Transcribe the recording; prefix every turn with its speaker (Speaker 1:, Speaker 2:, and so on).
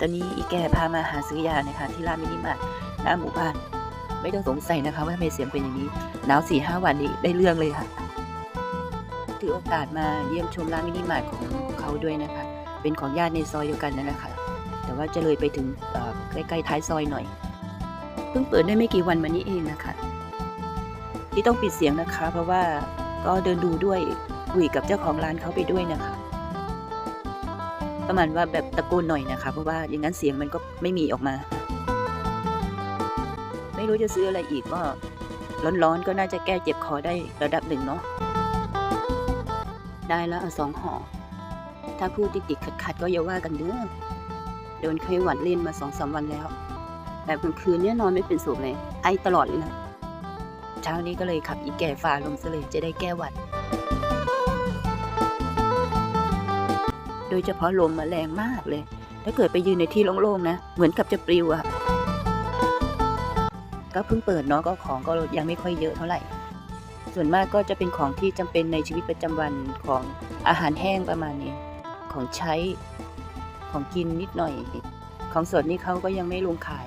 Speaker 1: ตอนนี้อีแกพามาหาซื้อยานะคะที่ร้านมินิมาร์ทหน้าหมู่บ้าน ไม่ต้องสงสัยนะคะว่าทำไมเสียงเป็นอย่างนี้หนาวสี่ห้าวันนี้ได้เรื่องเลยค่ะ ถือโอกาสมาเยี่ยมชมร้านมินิมาร์ทของเขาด้วยนะคะ เป็นของญาติในซอยเดียวกันนั่นแหละค่ะ แต่ว่าจะเลยไปถึงใกล้ๆท้ายซอยหน่อย เพิ่งเปิดได้ไม่กี่วันมานี้เองนะคะ ที่ต้องปิดเสียงนะคะ เพราะว่าก็เดินดูด้วยคุยกับเจ้าของร้านเขาไปด้วยนะคะ ประมาณว่าแบบตะโกนหน่อยนะคะเพราะว่าอย่างนั้นเสียงมันก็ไม่มีออกมา ไม่รู้จะซื้ออะไรอีกก็ร้อนๆก็น่าจะแก้เจ็บคอได้ระดับหนึ่งเนาะได้แล้วเอาสองห่อถ้าพูดติดๆขัดๆก็อย่าว่ากันเด้อโดนเคยหวัดเล่นมาสองสามวันแล้ว แบบกลางคืนเนี่ยนอนไม่เป็นสุขเลยไอตลอดเลยนะเช้านี้ก็เลยขับอีแก่ฝ่าลมซะเลยจะได้แก้หวัด ยเฉพาะลมมาแรงมากเลย ถ้าเกิดไปยืนในที่โล่งๆนะ เหมือนกับจะปลิวอะก็เพิ่งเปิดเนาะก็ของก็ยังไม่ค่อยเยอะเท่าไหร่ ส่วนมากก็จะเป็นของที่จำเป็นในชีวิตประจำวันของอาหารแห้งประมาณนี้ ของใช้ของกินนิดหน่อย ของสดนี่เขาก็ยังไม่ลงขาย